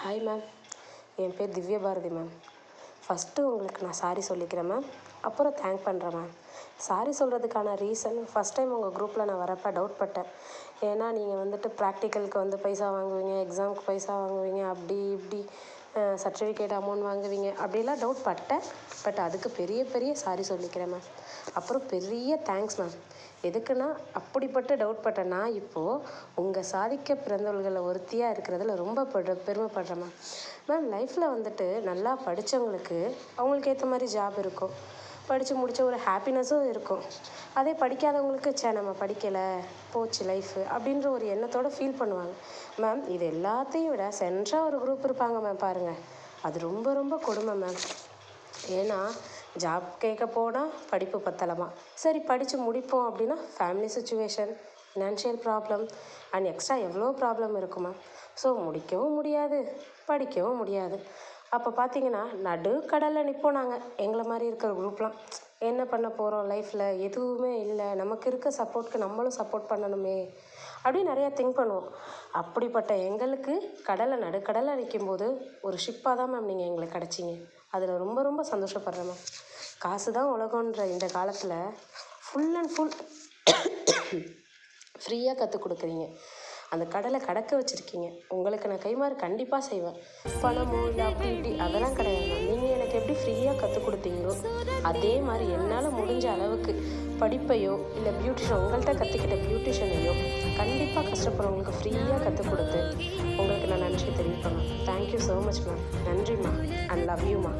Hi ma'am என் பேர் Divyabharathi ma'am first உங்களுக்கு நான் சாரி சொல்லிக்கிறேன் மேம் அப்புறம் தேங்க் பண்ணுறேன் மேம் சாரி சொல்கிறதுக்கான ரீசன் ஃபஸ்ட் டைம் உங்கள் குரூப்பில் நான் வரப்போ டவுட் பட்டேன். ஏன்னா நீங்கள் வந்துட்டு ப்ராக்டிக்கலுக்கு வந்து பைசா வாங்குவீங்க எக்ஸாமுக்கு பைசா வாங்குவீங்க அப்படி இப்படி. சர்டிஃபிகேட் அமௌண்ட் வாங்குவீங்க. அப்படிலாம் டவுட் பட்டேன். பட் அதுக்கு பெரிய பெரிய சாரி சொல்லிக்கிறேன் மேம் அப்புறம் பெரிய தேங்க்ஸ் மேம் எதுக்குன்னா அப்படிப்பட்ட டவுட் பட்ட நான் இப்போது உங்கள் சாதிக்க பிறந்தவர்களை ஒருத்தியாக இருக்கிறதுல ரொம்ப பெரு பெருமைப்படுறேன் மேம் மேம் லைஃப்பில் வந்துட்டு நல்லா படித்தவங்களுக்கு அவங்களுக்கு ஏற்ற மாதிரி ஜாப் இருக்கும். படித்து முடித்த ஒரு ஹாப்பினஸும் இருக்கும். அதே படிக்காதவங்களுக்கு சே நம்ம படிக்கலை போச்சு லைஃபு அப்படின்ற ஒரு எண்ணத்தோடு ஃபீல் பண்ணுவாங்க. மேம் இது எல்லாத்தையும் விட சென்ட்ராக ஒரு குரூப் இருப்பாங்க மேம் பாருங்கள் அது ரொம்ப ரொம்ப கொடுமை மேம் ஏன்னா ஜாப் கேட்க போனால் படிப்பு பத்தலமா. சரி படித்து முடிப்போம் அப்படின்னா family situation financial problem and extra எவ்வளோ ப்ராப்ளம் இருக்குமா? ஸோ முடிக்கவும் முடியாது படிக்கவும் முடியாது. அப்போ பார்த்தீங்கன்னா நடுக்கடலில் நிற்போம் நாங்கள் எங்களை மாதிரி இருக்கிற குரூப்லாம் என்ன பண்ண போகிறோம் லைஃப்பில் எதுவுமே இல்லை. நமக்கு இருக்க சப்போர்ட்க்கு நம்மளும் சப்போர்ட் பண்ணணுமே. அப்படின்னு நிறையா திங்க் பண்ணுவோம். அப்படிப்பட்ட எங்களுக்கு கடலை நடுக்கடலில் நிற்கும்போது ஒரு ஷிப்பாக தான் மேம் நீங்கள் எங்களுக்கு கிடச்சிங்க. அதில் ரொம்ப ரொம்ப சந்தோஷப்படுறேன் மேம் காசு தான் உலகன்ற இந்த காலத்தில் ஃபுல் அண்ட் ஃபுல் ஃப்ரீயாக கற்றுக் கொடுக்குறீங்க. அந்த கடலை கடக்க வச்சுருக்கீங்க. உங்களுக்கு நான் கைமாறு கண்டிப்பாக செய்வேன். பணமோ இல்லை அப்படி இப்படி அதெல்லாம் கிடையாது நீங்கள் எனக்கு எப்படி ஃப்ரீயாக கற்றுக் கொடுத்தீங்களோ அதே மாதிரி என்னால் முடிஞ்ச அளவுக்கு படிப்பையோ இல்லை பியூட்டிஷன் உங்கள்கிட்ட கற்றுக்கிட்ட பியூட்டிஷனையோ கண்டிப்பாக கஷ்டப்படுறவங்களுக்கு ஃப்ரீயாக கற்றுக் கொடுத்து உங்களுக்கு நான் நன்றி தெரிவிப்பேன் thank you so much ma'am நன்றிம்மா அண்ட் லவ் யூ மா